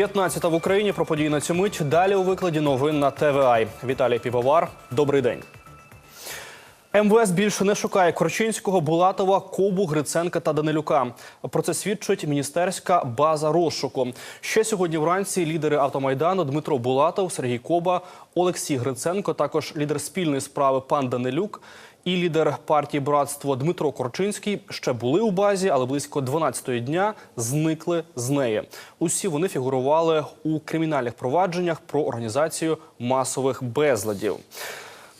15 в Україні про події на цю мить. Далі у викладі новин на ТВА. Віталій Півовар. Добрий день. МВС більше не шукає Корчинського, Булатова, Кобу, Гриценка та Данилюка. Про це свідчить міністерська база розшуку. Ще сьогодні вранці лідери автомайдану Дмитро Булатов, Сергій Коба, Олексій Гриценко, також лідер спільної справи пан Данилюк і лідер партії братство Дмитро Корчинський ще були у базі, але близько 12-ї дня зникли з неї. Усі вони фігурували у кримінальних провадженнях про організацію масових безладів.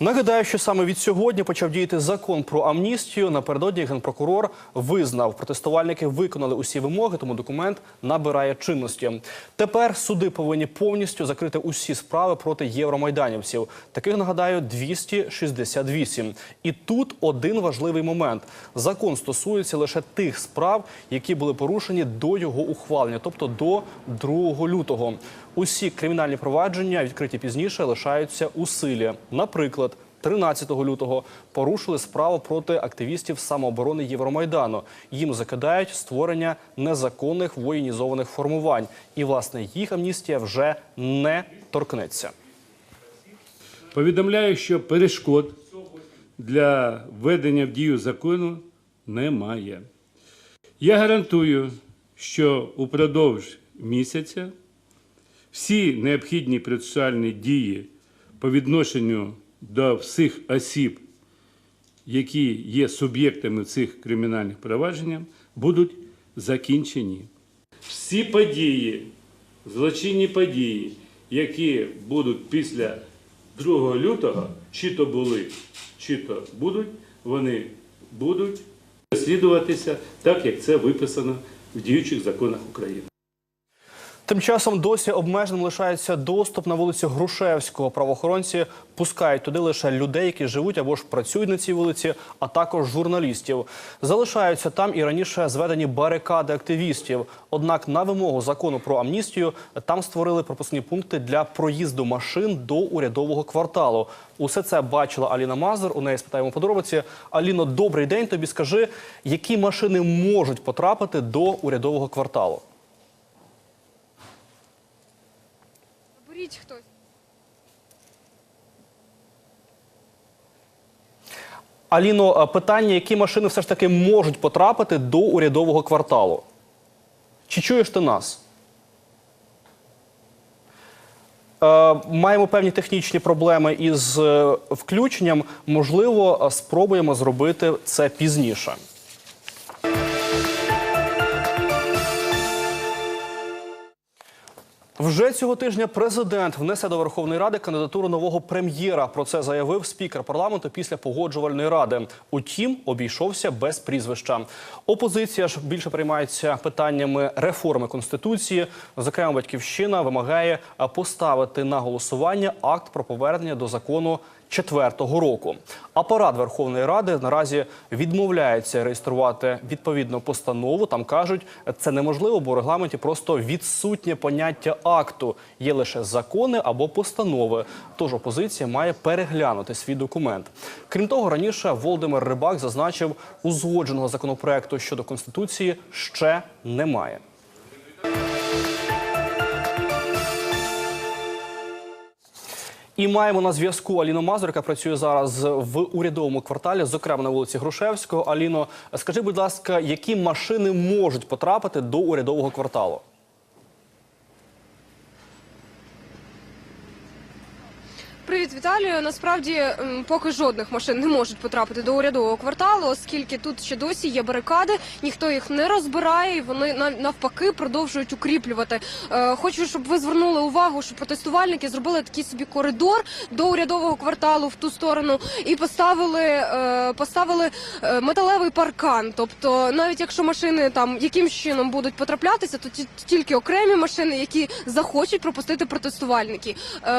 Нагадаю, що саме від сьогодні почав діяти закон про амністію. Напередодні генпрокурор визнав, протестувальники виконали усі вимоги, тому документ набирає чинності. Тепер суди повинні повністю закрити усі справи проти євромайданівців. Таких нагадаю 268. І тут один важливий момент: закон стосується лише тих справ, які були порушені до його ухвалення, тобто до 2 лютого. Усі кримінальні провадження, відкриті пізніше, лишаються у силі. Наприклад, 13 лютого порушили справу проти активістів самооборони Євромайдану. Їм закидають створення незаконних воєнізованих формувань. І, власне, їх амністія вже не торкнеться. Повідомляю, що перешкод для введення в дію закону немає. Я гарантую, що упродовж місяця всі необхідні процесуальні дії по відношенню до всіх осіб, які є суб'єктами цих кримінальних проваджень, будуть закінчені. Всі події, злочинні події, які будуть після 2 лютого, чи то були, чи то будуть, вони будуть розслідуватися так, як це виписано в діючих законах України. Тим часом досі обмеженим лишається доступ на вулицю Грушевського. Правоохоронці пускають туди лише людей, які живуть або ж працюють на цій вулиці, а також журналістів. Залишаються там і раніше зведені барикади активістів. Однак на вимогу закону про амністію там створили пропускні пункти для проїзду машин до урядового кварталу. Усе це бачила Аліна Мазур. У неї спитаємо подробиці. Аліно, добрий день. Тобі скажи, які машини можуть потрапити до урядового кварталу? Беріть хтось. Аліно, питання, які машини все ж таки можуть потрапити до урядового кварталу? Чи чуєш ти нас? Е, Маємо певні технічні проблеми із е, включенням. Можливо, е, спробуємо зробити це пізніше. Вже цього тижня президент внесе до Верховної Ради кандидатуру нового прем'єра. Про це заявив спікер парламенту після погоджувальної ради. Утім, обійшовся без прізвища. Опозиція ж більше приймається питаннями реформи конституції. Зокрема, батьківщина вимагає поставити на голосування акт про повернення до закону. Року апарат Верховної Ради наразі відмовляється реєструвати відповідну постанову. Там кажуть, це неможливо, бо в регламенті просто відсутнє поняття акту. Є лише закони або постанови. Тож опозиція має переглянути свій документ. Крім того, раніше Володимир Рибак зазначив, узгодженого законопроекту щодо конституції ще немає. І маємо на зв'язку Аліну Мазур, яка працює зараз в урядовому кварталі, зокрема на вулиці Грушевського. Аліно, скажи, будь ласка, які машини можуть потрапити до урядового кварталу? Привіт, Віталію. Насправді поки жодних машин не можуть потрапити до урядового кварталу, оскільки тут ще досі є барикади, ніхто їх не розбирає, і вони нав- навпаки продовжують укріплювати. Е, Хочу, щоб ви звернули увагу, що протестувальники зробили такий собі коридор до урядового кварталу в ту сторону і поставили, е, поставили е, металевий паркан. Тобто, навіть якщо машини там якимсь чином будуть потраплятися, то ті- тільки окремі машини, які захочуть пропустити протестувальники.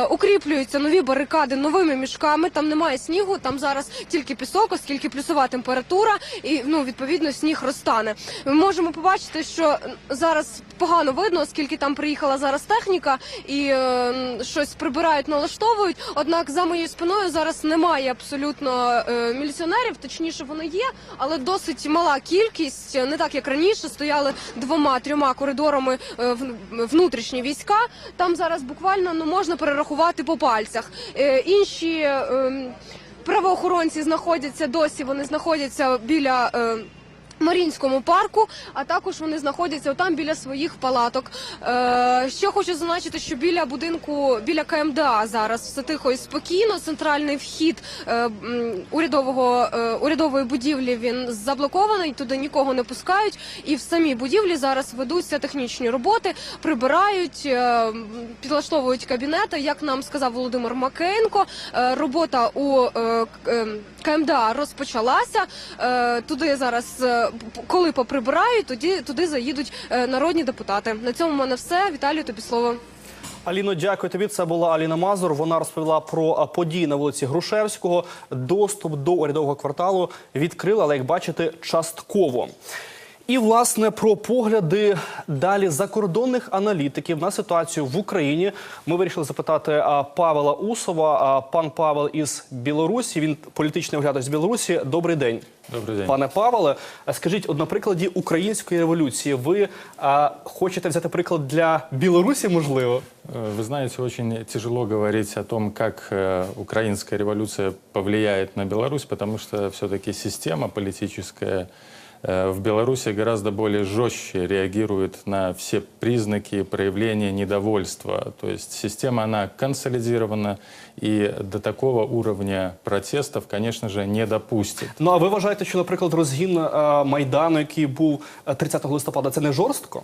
Укріплюються нові барикади. Барикади новими мішками. Там немає снігу, там зараз тільки пісок, оскільки плюсова температура, і ну відповідно сніг розтане. Ми можемо побачити, що зараз погано видно, оскільки там приїхала зараз техніка і е, щось прибирають, налаштовують. Однак за моєю спиною зараз немає абсолютно е, міліціонерів, точніше вони є, але досить мала кількість, не так як раніше. Стояли двома-трьома коридорами е, внутрішні війська. Там зараз буквально ну можна перерахувати по пальцях. Е, інші е, правоохоронці знаходяться досі. Вони знаходяться біля. Марінському парку, а також вони знаходяться там біля своїх палаток. Е, ще хочу зазначити, що біля будинку, біля КМДА зараз все тихо і спокійно. Центральний вхід е, урядового е, урядової будівлі він заблокований. Туди нікого не пускають. І в самій будівлі зараз ведуться технічні роботи, прибирають, е, підлаштовують кабінети. Як нам сказав Володимир Макеєнко, е, робота у е, е, КМДА розпочалася. Е, туди зараз, е, коли поприбирають, тоді туди заїдуть е, народні депутати. На цьому в мене все. Віталію, тобі слово. Аліно, дякую тобі. Це була Аліна Мазур. Вона розповіла про події на вулиці Грушевського. Доступ до урядового кварталу відкрила, але як бачите, частково. І власне про погляди далі закордонних аналітиків на ситуацію в Україні. Ми вирішили запитати а, Павела Усова. А, пан Павел із Білорусі. Він політичний оглядач з Білорусі. Добрий день. Добрий день. Пане Павеле, а скажіть, от на прикладі української революції, ви а, хочете взяти приклад для Білорусі, можливо? Э, Вы знаете, очень тяжело говорить о том, как э, украинская революция повлияет на Беларусь, потому что все-таки система политическая э, в Беларуси гораздо более жестче реагирует на все признаки проявления недовольства. То есть система, она консолидирована и до такого уровня протестов, конечно же, не допустит. Ну а ви вважаєте, що, наприклад, розгін е, майдану, який був е, 30 листопада, це не жорстко?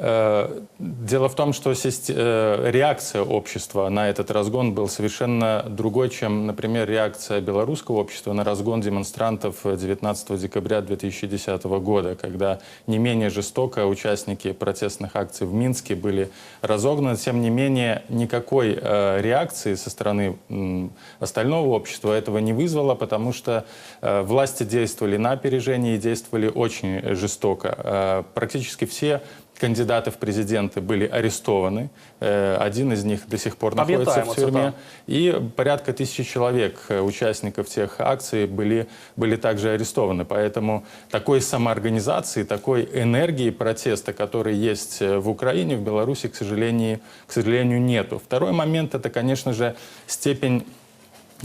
Э, Дело в том, что э, реакция общества на этот разгон был совершенно другой, чем, например, реакция белорусского общества на разгон демонстрантов 19 декабря 2010 года, когда не менее жестоко участники протестных акций в Минске были разогнаны. Тем не менее, никакой э, реакции со стороны остального общества этого не вызвало, потому что власти действовали на опережение и действовали очень жестоко. Практически все кандидаты в президенты были арестованы. Э, Один из них до сих пор находится Пам'ятаємо в це, тюрьме. так. И порядка тысячи человек, э, участников тех акций, были, были также арестованы. Поэтому такой самоорганизации, такой энергии протеста, которая есть э, в Украине, в Беларуси, к сожалению, к сожалению, нету. Второй момент – это, конечно же, степень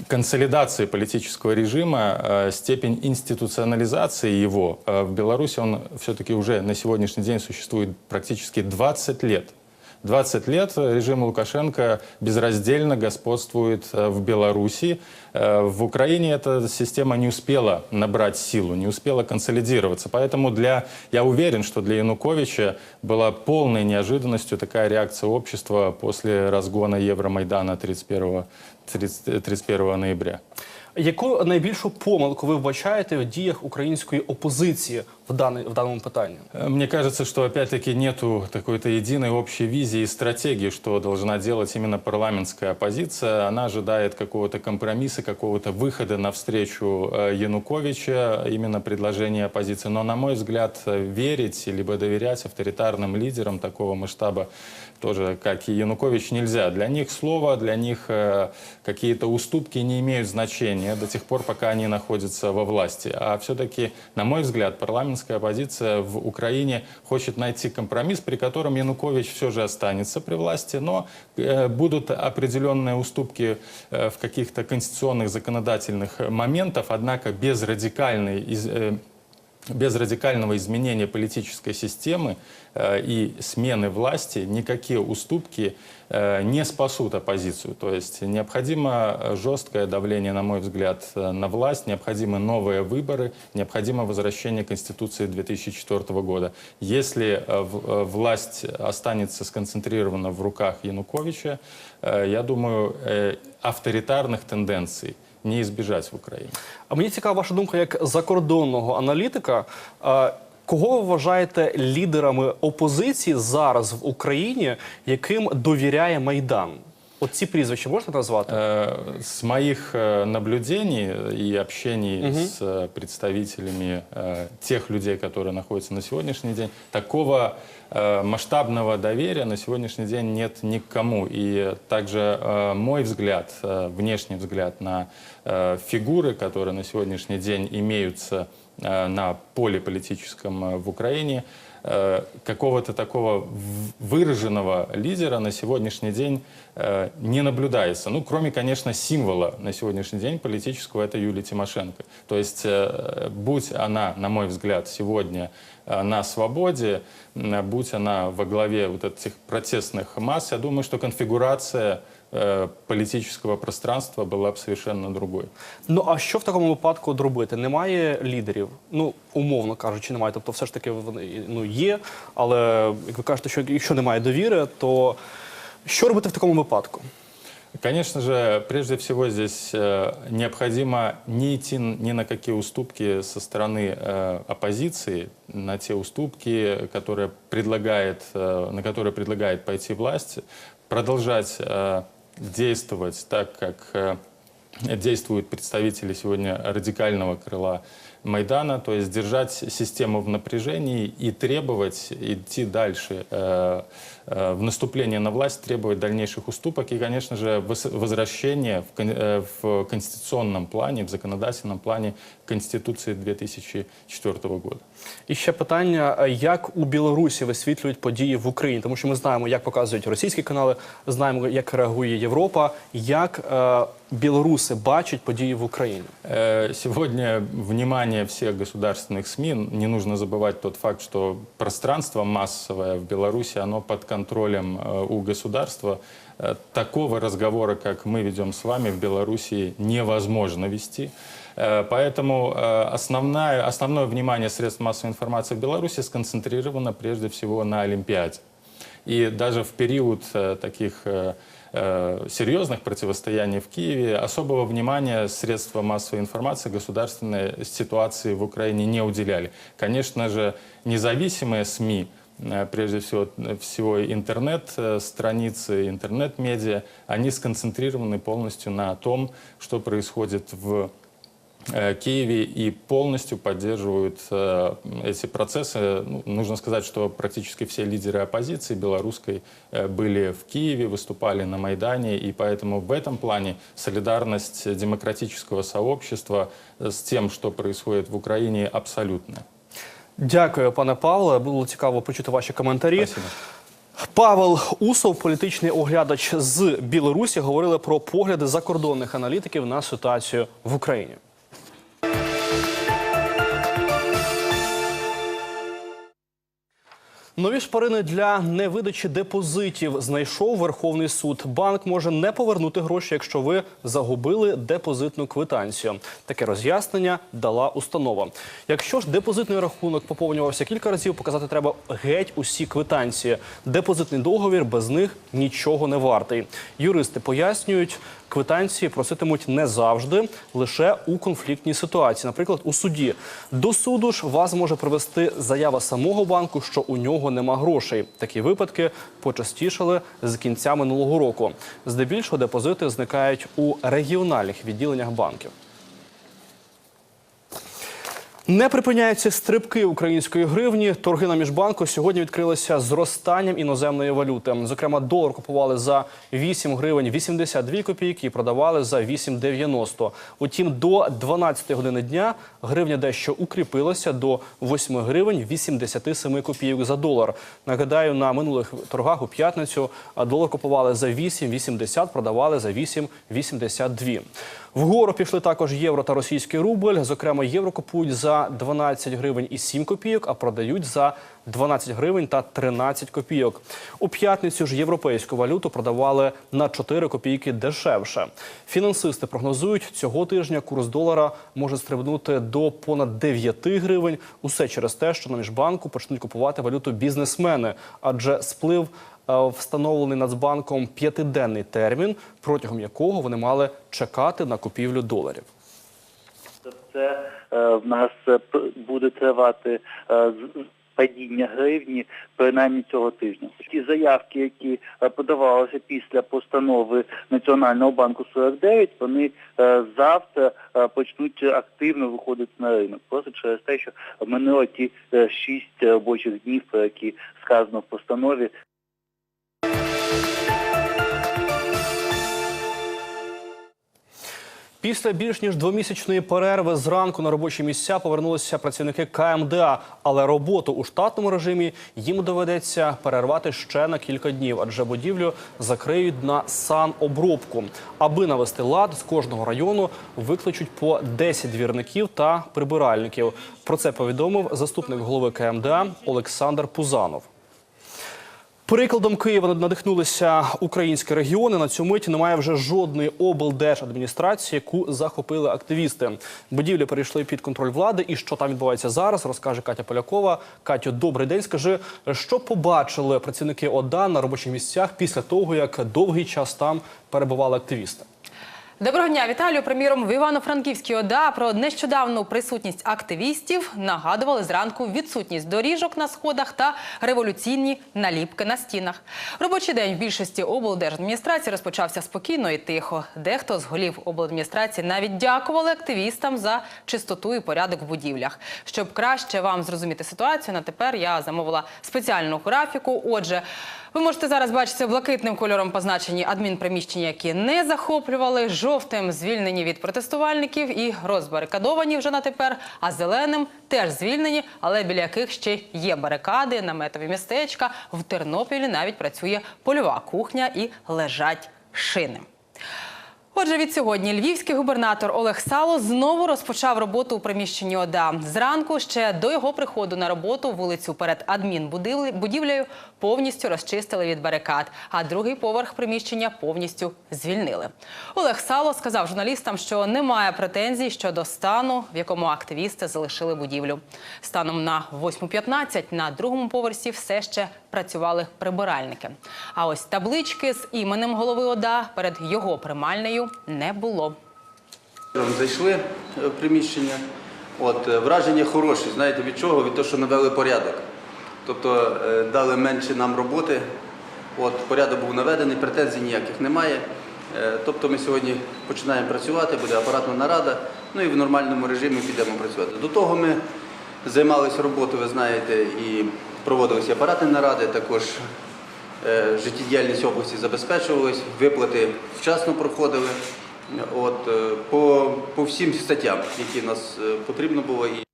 консолидации политического режима, э, степень институционализации его. Э, В Беларуси он все-таки уже на сегодняшний день существует практически 20 лет. 20 лет режим Лукашенко безраздельно господствует э, в Беларуси. Э, В Украине эта система не успела набрать силу, не успела консолидироваться. Поэтому для, я уверен, что для Януковича была полной неожиданностью такая реакция общества после разгона Евромайдана 31, 30 31 ноября. Яку найбільшу помилку ви вбачаєте в діях української опозиції в, даний, в даному питанні? Э, Мне кажется, что опять-таки нету такой-то единой общей визии и стратегии, что должна делать именно парламентская оппозиция. Она ожидает какого-то компромисса, какого-то выхода навстречу э, Януковича, именно предложения оппозиции. Но, на мой взгляд, э, верить либо доверять авторитарным лидерам такого масштаба, тоже как и Янукович, нельзя. Для них слово, для них э, какие-то уступки не имеют значения до тех пор, пока они находятся во власти. А все-таки, на мой взгляд, парламентская оппозиция в Украине хочет найти компромисс, при котором Янукович все же останется при власти, но э, будут определенные уступки э, в каких-то конституционных законодательных моментах, однако без радикальной из- э, без радикального изменения политической системы э, и смены власти никакие уступки э, не спасут оппозицию. То есть необходимо жесткое давление, на мой взгляд, э, на власть, необходимы новые выборы, необходимо возвращение Конституции 2004 года. Если э, э, власть останется сконцентрирована в руках Януковича, э, я думаю, э, авторитарных тенденций не избежать в Украине. А мені цікава ваша думка як закордонного аналітика. А, Кого ви вважаєте лідерами опозиції зараз в Україні, яким довіряє Майдан? От ці прізвища можете назвати? Э, С моих э, наблюдений и общений с э, представителями э, тех людей, которые находятся на сегодняшний день, такого э, масштабного доверия на сегодняшний день нет никому. И также э, мой взгляд, э, внешний взгляд на э, фигуры, которые на сегодняшний день имеются э, на поле политическом э, в Украине, э, какого-то такого выраженного лидера на сегодняшний день э, не наблюдается. Ну, кроме, конечно, символа на сегодняшний день политического, это Юлия Тимошенко. То есть, э, будь она, на мой взгляд, сегодня э, на свободе, м, будь она во главе вот этих протестных масс, я думаю, что конфигурация э, политического пространства была бы совершенно другой. Ну а що в такому випадку от робити? Немає лідерів. Ну умовно кажучи, немає. Тобто, все ж таки вони ну є. Але як ви кажете, що якщо немає довіри, то що робити в такому випадку? Конечно же, прежде всего здесь э, необходимо не идти ни на какие уступки со стороны э, оппозиции, на те уступки, которые предлагает, э, на которые предлагает пойти власть, продолжать э, действовать так, как э, действуют представители сегодня радикального крыла Майдана, то есть держать систему в напряжении и требовать идти дальше э, э, в наступление на власть, требовать дальнейших уступок и, конечно же, вос- возвращения в, кон- э, в конституционном плане, в законодательном плане Конституции 2004 года. І ще питання: е, як у Білорусі висвітлюють події в Україні? Тому що ми знаємо, як показують російські канали, знаємо, як реагує Європа, як е, білоруси бачать події в Україні. Э, Сегодня внимание всех государственных СМИ, не нужно забывать тот факт, что пространство массовое в Беларуси, оно под контролем э, у государства. Э, Такого разговора, как мы ведем с вами в Беларуси, невозможно вести. Э, Поэтому основная, основное внимание средств массовой информации в Беларуси сконцентрировано прежде всего на Олимпиаде. И даже в период таких серьезных противостояний в Киеве особого внимания средства массовой информации государственной ситуации в Украине не уделяли. Конечно же, независимые СМИ, прежде всего, э, всего интернет-страницы, интернет-медиа, они сконцентрированы полностью на том, что происходит в э, Киеве и полностью поддерживают э, эти процессы. Ну, нужно сказать, что практически все лидеры оппозиции белорусской э, были в Киеве, выступали на Майдане, и поэтому в этом плане солидарность демократического сообщества э, с тем, что происходит в Украине, абсолютная. Дякую, пане Павле. Було цікаво почути ваші коментарі. Спасибо. Павел Усов, політичний оглядач з Білорусі, говорили про погляди закордонних аналітиків на ситуацію в Україні. Нові шпарини для невидачі депозитів знайшов Верховний суд. Банк може не повернути гроші, якщо ви загубили депозитну квитанцію. Таке роз'яснення дала установа. Якщо ж депозитний рахунок поповнювався кілька разів, показати треба геть усі квитанції. Депозитний договір без них нічого не вартий. Юристи пояснюють, квитанції проситимуть не завжди, лише у конфліктній ситуації. Наприклад, у суді до суду ж вас може привести заява самого банку, що у нього нема грошей. Такі випадки почастішали з кінця минулого року. Здебільшого депозити зникають у регіональних відділеннях банків. Не припиняються стрибки української гривні. Торги на міжбанку сьогодні відкрилися зростанням іноземної валюти. Зокрема, долар купували за 8 гривень 82 копійки і продавали за 8,90. Утім, до 12 години дня гривня дещо укріпилася до 8 гривень 87 копійок за долар. Нагадаю, на минулих торгах у п'ятницю долар купували за 8,80, продавали за 8,82. Вгору пішли також євро та російський рубль. Зокрема, євро купують за 12 гривень і 7 копійок, а продають за 12 гривень та 13 копійок. У п'ятницю ж європейську валюту продавали на 4 копійки дешевше. Фінансисти прогнозують, цього тижня курс долара може стрибнути до понад 9 гривень. Усе через те, що на міжбанку почнуть купувати валюту бізнесмени, адже сплив встановлений Нацбанком п'ятиденний термін, протягом якого вони мали чекати на купівлю доларів. Це е, в нас е, буде тривати е, падіння гривні, принаймні цього тижня. Ті заявки, які е, подавалися після постанови Національного банку 49, вони е, завтра е, почнуть активно виходити на ринок. Просто через те, що минуло ті е, шість робочих днів, про які сказано в постанові, Після більш ніж двомісячної перерви зранку на робочі місця повернулися працівники КМДА, але роботу у штатному режимі їм доведеться перервати ще на кілька днів, адже будівлю закриють на санобробку. Аби навести лад з кожного району викличуть по 10 двірників та прибиральників. Про це повідомив заступник голови КМДА Олександр Пузанов. Прикладом Києва надихнулися українські регіони. На цю мить немає вже жодної облдержадміністрації, яку захопили активісти. Будівлі перейшли під контроль влади. І що там відбувається зараз, розкаже Катя Полякова. Катю, добрий день. Скажи, що побачили працівники ОДА на робочих місцях після того, як довгий час там перебували активісти? Доброго дня, Віталію. Приміром, в Івано-Франківській ОДА про нещодавну присутність активістів нагадували зранку відсутність доріжок на сходах та революційні наліпки на стінах. Робочий день в більшості облдержадміністрації розпочався спокійно і тихо. Дехто з голів обладміністрації навіть дякували активістам за чистоту і порядок в будівлях. Щоб краще вам зрозуміти ситуацію, на тепер я замовила спеціальну графіку. Отже. Ви можете зараз бачити блакитним кольором позначені адмінприміщення, які не захоплювали, жовтим звільнені від протестувальників і розбарикадовані вже на тепер, а зеленим теж звільнені, але біля яких ще є барикади, наметові містечка. В Тернополі навіть працює польова кухня і лежать шини. Отже, від сьогодні львівський губернатор Олег Сало знову розпочав роботу у приміщенні ОДА. Зранку ще до його приходу на роботу вулицю перед адмінбудівлею повністю розчистили від барикад, а другий поверх приміщення повністю звільнили. Олег Сало сказав журналістам, що немає претензій щодо стану, в якому активісти залишили будівлю. Станом на 8.15 на другому поверсі все ще працювали прибиральники. А ось таблички з іменем голови ОДА перед його не було. Зайшли в приміщення. От, е, враження хороші, знаєте, від чого? Від того, що навели порядок. Тобто е, дали менше нам роботи. От, порядок був наведений, претензій ніяких немає. Е, Тобто ми сьогодні починаємо працювати, буде апаратна нарада, ну і в нормальному режимі підемо працювати. До того ми займалися роботою, ви знаєте, і проводилися апаратні наради, також е, життєдіяльність області забезпечувалась, виплати вчасно проходили. От, е, по, по всім статтям, які нас е, потрібно було. І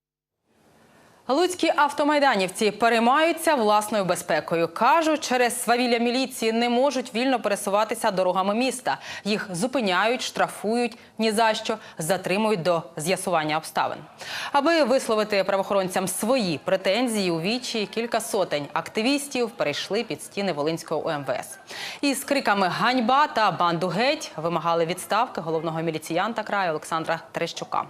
Луцькі автомайданівці переймаються власною безпекою. Кажуть, через свавілля міліції не можуть вільно пересуватися дорогами міста. Їх зупиняють, штрафують ні за що, затримують до з'ясування обставин. Аби висловити правоохоронцям свої претензії у вічі, кілька сотень активістів перейшли під стіни Волинського ОМВС. Із криками ганьба та банду геть вимагали відставки головного міліціянта краю Олександра Терещука.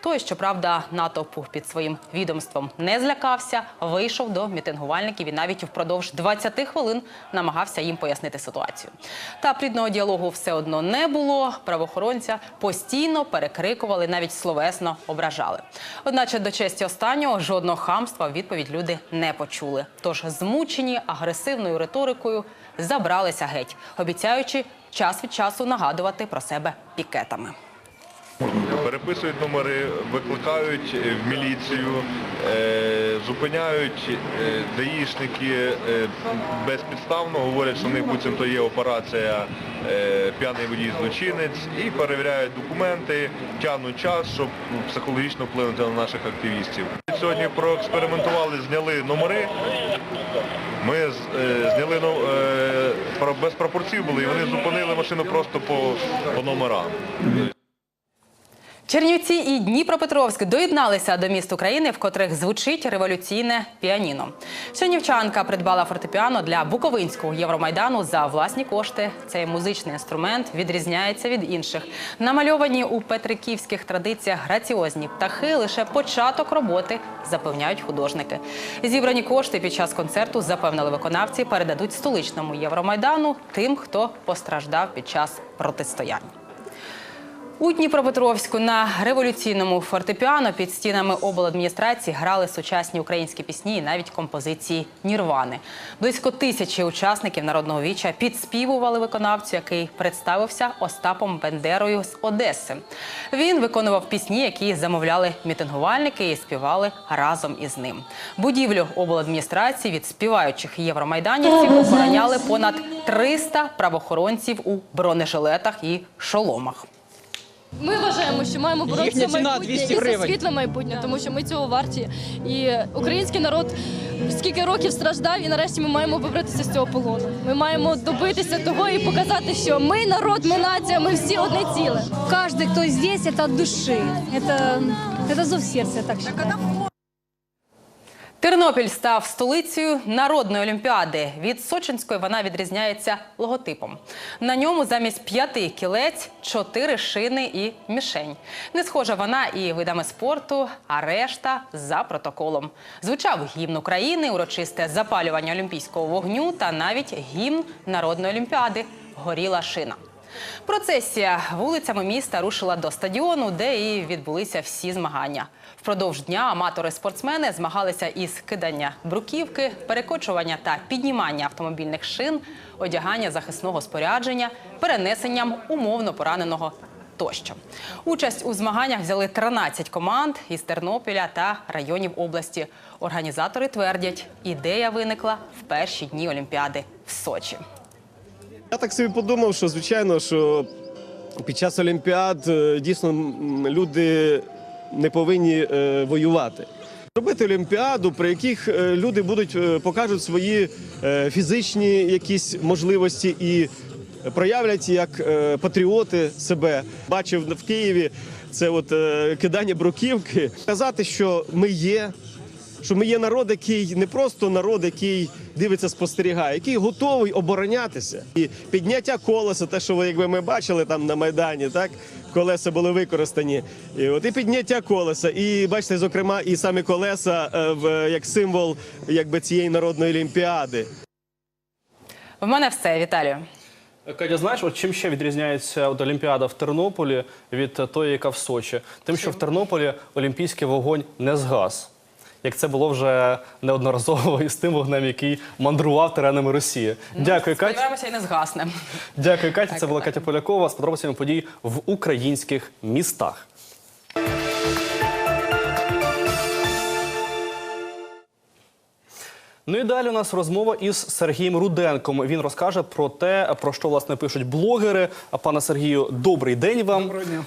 Той, щоправда, натовпу під своїм відомством не злякався, вийшов до мітингувальників і навіть впродовж 20 хвилин намагався їм пояснити ситуацію. Та плідного діалогу все одно не було. Правоохоронця постійно перекрикували, навіть словесно ображали. Одначе до честі останнього жодного хамства відповідь люди не почули. Тож змучені агресивною риторикою забралися геть, обіцяючи час від часу нагадувати про себе пікетами. Переписують номери, викликають е, в міліцію, е, зупиняють е, даїшники безпідставно, говорять, що в них буцімто є операція п'яний водій злочинець і перевіряють документи, тягнуть час, щоб психологічно вплинути на наших активістів. Сьогодні проекспериментували, зняли номери. Ми зняли ну, без пропорцій були, і вони зупинили машину просто по номерам. Чернівці і Дніпропетровськ доєдналися до міст України, в котрих звучить революційне піаніно. Чернівчанка придбала фортепіано для Буковинського Євромайдану за власні кошти. Цей музичний інструмент відрізняється від інших. Намальовані у петриківських традиціях граціозні птахи лише початок роботи, запевняють художники. Зібрані кошти під час концерту, запевнили виконавці, передадуть столичному Євромайдану тим, хто постраждав під час протистоянь. У Дніпропетровську на революційному фортепіано під стінами обладміністрації грали сучасні українські пісні і навіть композиції Нірвани. Близько тисячі учасників народного віча підспівували виконавцю, який представився Остапом Бендерою з Одеси. Він виконував пісні, які замовляли мітингувальники і співали разом із ним. Будівлю обладміністрації від співаючих євромайданівців охороняли понад 300 правоохоронців у бронежилетах і шоломах. Ми вважаємо, що маємо боротися Їхня за ціна майбутнє 200 і за гривень. світле майбутнє, тому що ми цього варті. І український народ скільки років страждав, і нарешті ми маємо вибратися з цього полону. Ми маємо добитися того і показати, що ми народ, ми нація, ми всі одне ціле. Каждый, кто здесь, это от души. Это, это зов сердца, я так считаю. Тернопіль став столицею народної олімпіади. Від Сочинської вона відрізняється логотипом. На ньому замість п'яти кілець чотири шини і мішень. Не схожа вона і видами спорту, а решта за протоколом. Звучав гімн України, урочисте запалювання олімпійського вогню та навіть гімн народної олімпіади горіла шина. Процесія вулицями міста рушила до стадіону, де і відбулися всі змагання. Впродовж дня аматори-спортсмени змагалися із кидання бруківки, перекочування та піднімання автомобільних шин, одягання захисного спорядження, перенесенням умовно пораненого тощо. Участь у змаганнях взяли 13 команд із Тернопіля та районів області. Організатори твердять, ідея виникла в перші дні Олімпіади в Сочі. Я так собі подумав, що звичайно, що під час Олімпіад е, дійсно люди не повинні е, воювати. Робити Олімпіаду, при яких е, люди будуть е, покажуть свої фізичні якісь можливості і проявлять як патріоти себе. Бачив в Києві це от кидання бруківки. Казати, що ми є, що ми є народ, який не просто народ, який дивиться, спостерігає, який готовий оборонятися. І підняття колеса, те, що ви, якби ми бачили там на майдані, так колеса були використані. І от і підняття колеса, і бачите, зокрема, і самі колеса е, в як символ якби цієї народної олімпіади. В мене все, Віталію. Катя, знаєш, от чим ще відрізняється от Олімпіада в Тернополі від тої, яка в Сочі? Тим, що в Тернополі олімпійський вогонь не згас. Як це було вже неодноразово із тим вогнем, який мандрував теренами Росії. Дякую, Катя. Сподіваємося, і не згасне. Дякую, Катя. Це була так. Катя Полякова з подробицями подій в українських містах. Ну і далі у нас розмова із Сергієм Руденком. Він розкаже про те, про що власне пишуть блогери. А пане Сергію, добрий день вам. Доброго дня.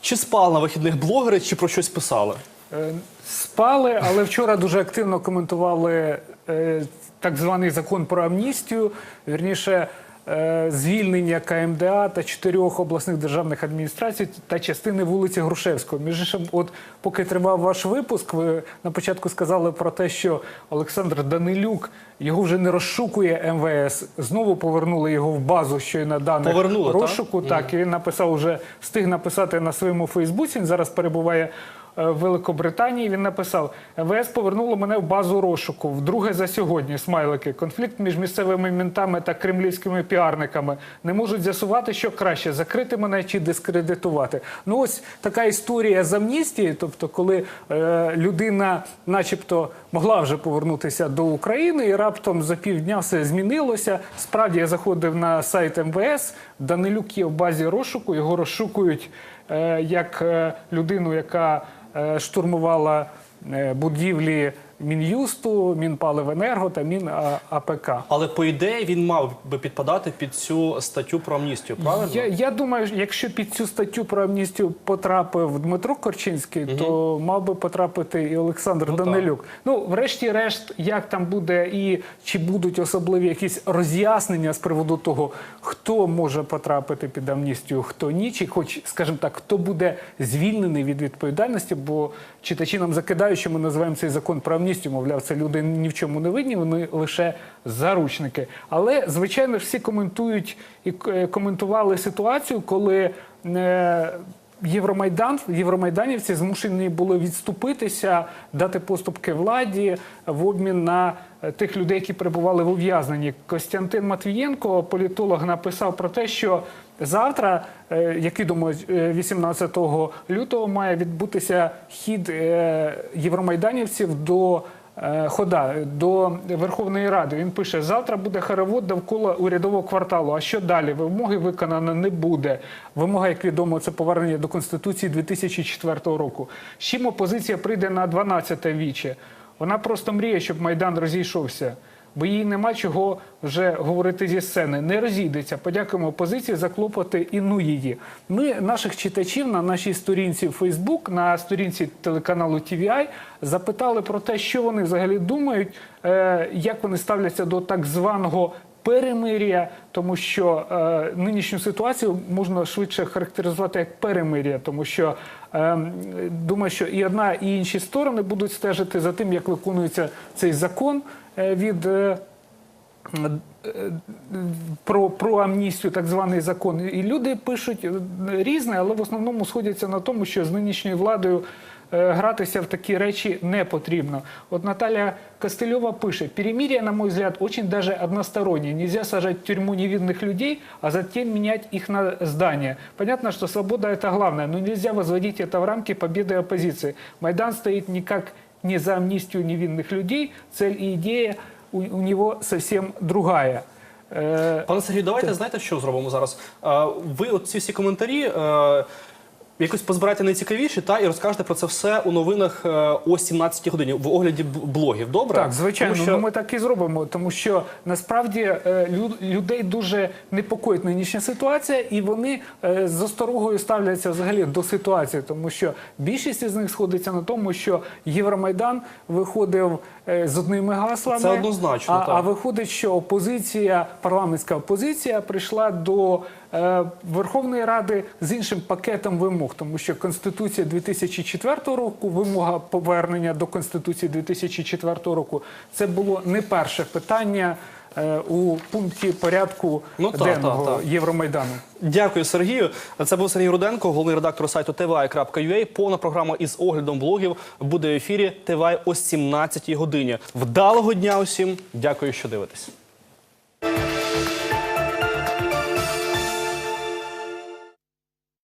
Чи спали на вихідних блогери, чи про щось писали? Е, Спали, але вчора дуже активно коментували е, так званий закон про амністію, вірніше е, звільнення КМДА та чотирьох обласних державних адміністрацій та частини вулиці Грушевського. Між іншим, от поки тривав ваш випуск, ви на початку сказали про те, що Олександр Данилюк його вже не розшукує МВС. Знову повернули його в базу, що й на даних розшуку. Так, і він написав уже встиг написати на своєму Фейсбуці. Він зараз перебуває Великобританії. Він написав: МВС повернуло мене в базу розшуку. Вдруге за сьогодні. Смайлики. Конфлікт між місцевими ментами та кремлівськими піарниками не можуть з'ясувати, що краще закрити мене чи дискредитувати. Ну ось така історія з амністії. Тобто, коли е, людина, начебто, могла вже повернутися до України, і раптом за півдня все змінилося. Справді я заходив на сайт МВС. Данилюк є в базі розшуку. Його розшукують е, як е, людину, яка е, штурмувала е, будівлі Мін'юсту, Мінпаливенерго та Мін АПК. Але по ідеї він мав би підпадати під цю статтю про амністію, правильно? Я, я думаю, якщо під цю статтю про амністію потрапив Дмитро Корчинський, то мав би потрапити і Олександр Ну, так. Данилюк. Ну, врешті-решт, як там буде і чи будуть особливі якісь роз'яснення з приводу того, хто може потрапити під амністію, хто ні, чи хоч, скажімо так, хто буде звільнений від відповідальності, бо читачі нам закидають, що ми називаємо цей закон про амністію, мовляв, це люди ні в чому не винні, вони лише заручники. Але, звичайно ж, всі коментують і е, коментували ситуацію, коли е, Євромайдан, євромайданівці змушені були відступитися, дати поступки владі в обмін на е, тих людей, які перебували в ув'язненні. Костянтин Матвієнко, політолог, написав про те, що завтра, як відомо, е, 18 лютого має відбутися хід е, євромайданівців до. Е, Хода до Верховної Ради він пише: завтра буде хоровод довкола урядового кварталу. А що далі? Вимоги виконано не буде. Вимога, як відомо, це повернення до конституції 2004 року. З чим опозиція прийде на 12-те віче? Вона просто мріє, щоб майдан розійшовся. Бо їй нема чого вже говорити зі сцени. Не розійдеться. Подякуємо опозиції за клопоти і ну її. Ми наших читачів на нашій сторінці в Фейсбук, на сторінці телеканалу TVI запитали про те, що вони взагалі думають, е, як вони ставляться до так званого перемир'я, тому що е, нинішню ситуацію можна швидше характеризувати як перемир'я, тому що е, думаю, що і одна, і інші сторони будуть стежити за тим, як виконується цей закон е, від. е, про, про амністію, так званий закон. І люди пишуть е, різне, але в основному сходяться на тому, що з нинішньою владою е, гратися в такі речі не потрібно. От Наталья Костылева пише, перемирие, на мой взгляд, очень даже одностороннее. Нельзя сажать в тюрьму невинных людей, а затем менять их на здание. Понятно, что свобода это главное, но нельзя возводить это в рамки победы оппозиции. Майдан стоит никак не за амнистию невинных людей, цель и идея у, у него совсем другая. Е, Пане Сергію, давайте знаєте, що зробимо зараз? Е, Ви от ці всі коментарі е, якось позбирайте найцікавіші та і розкажете про це все у новинах е, о 17 годині в огляді блогів. Добре? Так, звичайно, Тому що... ну, ми так і зробимо, тому що насправді е, лю- людей дуже непокоїть нинішня ситуація, і вони е, з осторогою ставляться взагалі до ситуації, тому що більшість із них сходиться на тому, що Євромайдан виходив з одними гаслами. Це однозначно, А, так. а виходить, що опозиція, парламентська опозиція прийшла до Верховної Ради з іншим пакетом вимог, тому що Конституція 2004 року, вимога повернення до Конституції 2004 року, це було не перше питання е, у пункті порядку Ну, так, денного так, так. Євромайдану. Дякую, Сергію. Це був Сергій Руденко, головний редактор сайту tvi.ua. Повна програма із оглядом блогів буде в ефірі ТВА о 17 годині. Вдалого дня усім. Дякую, що дивитесь.